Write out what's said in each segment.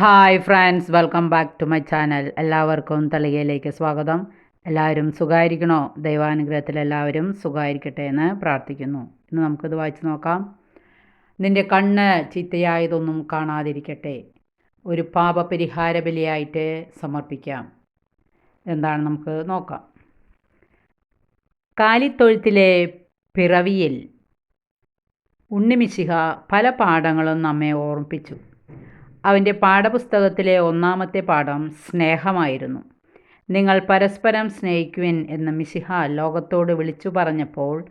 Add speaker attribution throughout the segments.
Speaker 1: Hi friends welcome back to my channel എല്ലാവർക്കും തളികയിലേക്ക് സ്വാഗതം. എല്ലാവരും സുഖമായിരിക്കണോ ദൈവാനുഗ്രഹത്തിൽ എല്ലാവരും സുഖമായിരിക്കട്ടെ എന്ന് പ്രാർത്ഥിക്കുന്നു. ഇന്ന് നമുക്കിത് വായിച്ചു നോക്കാം. നിന്റെ കണ്ണ് ചീത്തയായതൊന്നും കാണാതിരിക്കട്ടെ. ഒരു പാപപരിഹാര ബലിയായിട്ട് സമർപ്പിക്കാം. എന്താണ് നമുക്ക് നോക്കാം. കാലിത്തൊഴുത്തിലെ പിറവിയിൽ ഉണ്ണിമിശിഹ പല പാഠങ്ങളും നമ്മെ ഓർമ്മിപ്പിച്ചു. അവന്റെ പാഠപുസ്തകത്തിലെ ഒന്നാമത്തെ പാഠം സ്നേഹമായിരുന്നു. നിങ്ങൾ പരസ്പരം സ്നേഹിക്കുവിൻ എന്ന് മിശിഹ ലോകത്തോട് വിളിച്ചു പറഞ്ഞപ്പോൾ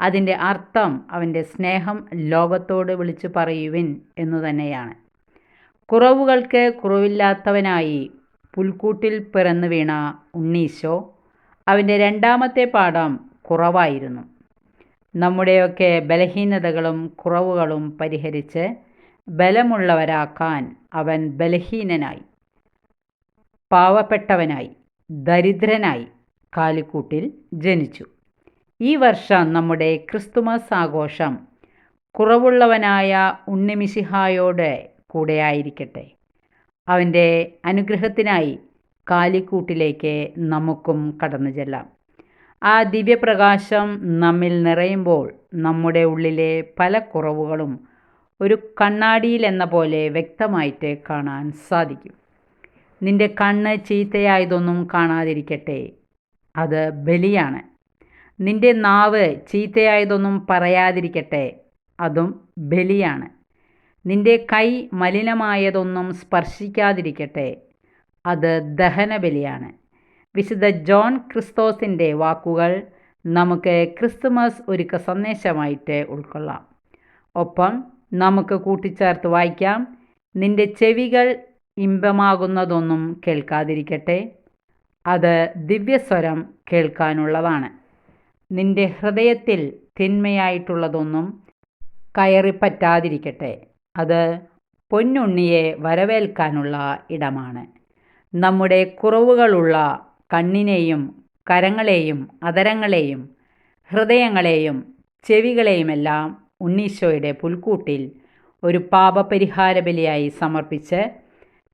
Speaker 1: അതിന്റെ അർത്ഥം അവന്റെ സ്നേഹം ലോകത്തോട് വിളിച്ചു പറയുവിൻ എന്നു തന്നെയാണ്. കുറവുകൾക്ക് കുറവില്ലാത്തവനായി പുൽക്കൂട്ടിൽ പിറന്നു വീണ ഉണ്ണീശോ അവന്റെ രണ്ടാമത്തെ പാഠം കുറവായിരുന്നു. നമ്മുടെയൊക്കെ ബലഹീനതകളും കുറവുകളും പരിഹരിച്ച് ബലമുള്ളവരാക്കാൻ അവൻ ബലഹീനനായി പാവപ്പെട്ടവനായി ദരിദ്രനായി കാലിക്കൂട്ടിൽ ജനിച്ചു. ഈ വർഷം നമ്മുടെ ക്രിസ്തുമസ് ആഘോഷം കുറവുള്ളവനായ ഉണ്ണിമിശിഹായോടെ കൂടെയായിരിക്കട്ടെ. അവന്റെ അനുഗ്രഹത്തിനായി കാലിക്കൂട്ടിലേക്ക് നമുക്കും കടന്നു ചെല്ലാം. ആ ദിവ്യപ്രകാശം നമ്മിൽ നിറയുമ്പോൾ നമ്മുടെ ഉള്ളിലെ പല കുറവുകളും ഒരു കണ്ണാടിയിൽ എന്ന പോലെ വ്യക്തമായിട്ട് കാണാൻ സാധിക്കും. നിന്റെ കണ്ണ് ചീത്തയായതൊന്നും കാണാതിരിക്കട്ടെ. അത് ബലിയാണ്. നിന്റെ നാവ് ചീത്തയായതൊന്നും പറയാതിരിക്കട്ടെ. അതും ബലിയാണ്. നിന്റെ കൈ മലിനമായതൊന്നും സ്പർശിക്കാതിരിക്കട്ടെ. അത് ദഹനബലിയാണ് വിശുദ്ധ ജോൺ ക്രിസ്തോസിന്റെ വാക്കുകൾ നമുക്ക് ക്രിസ്തുമസ് ഒരുക്ക സന്ദേശമായിട്ട് ഉൾക്കൊള്ളാം. ഒപ്പം നമുക്ക് കൂട്ടിച്ചേർത്ത് വായിക്കാം. നിന്റെ ചെവികൾ ഇമ്പമാകുന്നതൊന്നും കേൾക്കാതിരിക്കട്ടെ. അത് ദിവ്യസ്വരം കേൾക്കാനുള്ളതാണ്. നിന്റെ ഹൃദയത്തിൽ തിന്മയായിട്ടുള്ളതൊന്നും കയറിപ്പറ്റാതിരിക്കട്ടെ. അത് പൊന്നുണ്ണിയെ വരവേൽക്കാനുള്ള ഇടമാണ്. നമ്മുടെ കുറവുകളുള്ള കണ്ണിനെയും കരങ്ങളെയും അതരങ്ങളെയും ഹൃദയങ്ങളെയും ചെവികളെയുമെല്ലാം ഉണ്ണീശോയുടെ പുൽക്കൂട്ടിൽ ഒരു പാപപരിഹാര ബലിയായി സമർപ്പിച്ച്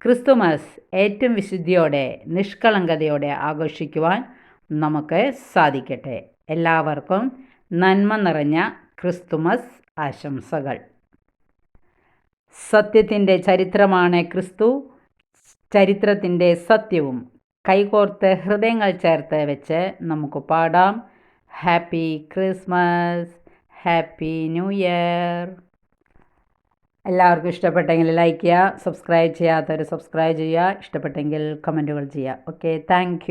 Speaker 1: ക്രിസ്തുമസ് ഏറ്റവും വിശുദ്ധിയോടെ നിഷ്കളങ്കതയോടെ ആഘോഷിക്കുവാൻ നമുക്ക് സാധിക്കട്ടെ. എല്ലാവർക്കും നന്മ നിറഞ്ഞ ക്രിസ്തുമസ് ആശംസകൾ. സത്യത്തിന്റെ ചരിത്രമാണ് ക്രിസ്തു. ചരിത്രത്തിന്റെ സത്യവും കൈകോർത്ത് ഹൃദയങ്ങൾ ചേർത്ത് വെച്ച് നമുക്ക് പാടാം. Happy Christmas! Happy new year എല്ലാവർക്കും ഇഷ്ടപ്പെട്ടെങ്കിൽ ലൈക്ക് ചെയ്യുക സബ്സ്ക്രൈബ് ചെയ്യാത്തവർ സബ്സ്ക്രൈബ് ചെയ്യുക ഇഷ്ടപ്പെട്ടെങ്കിൽ കമന്റുകൾ ചെയ്യുക. Okay thank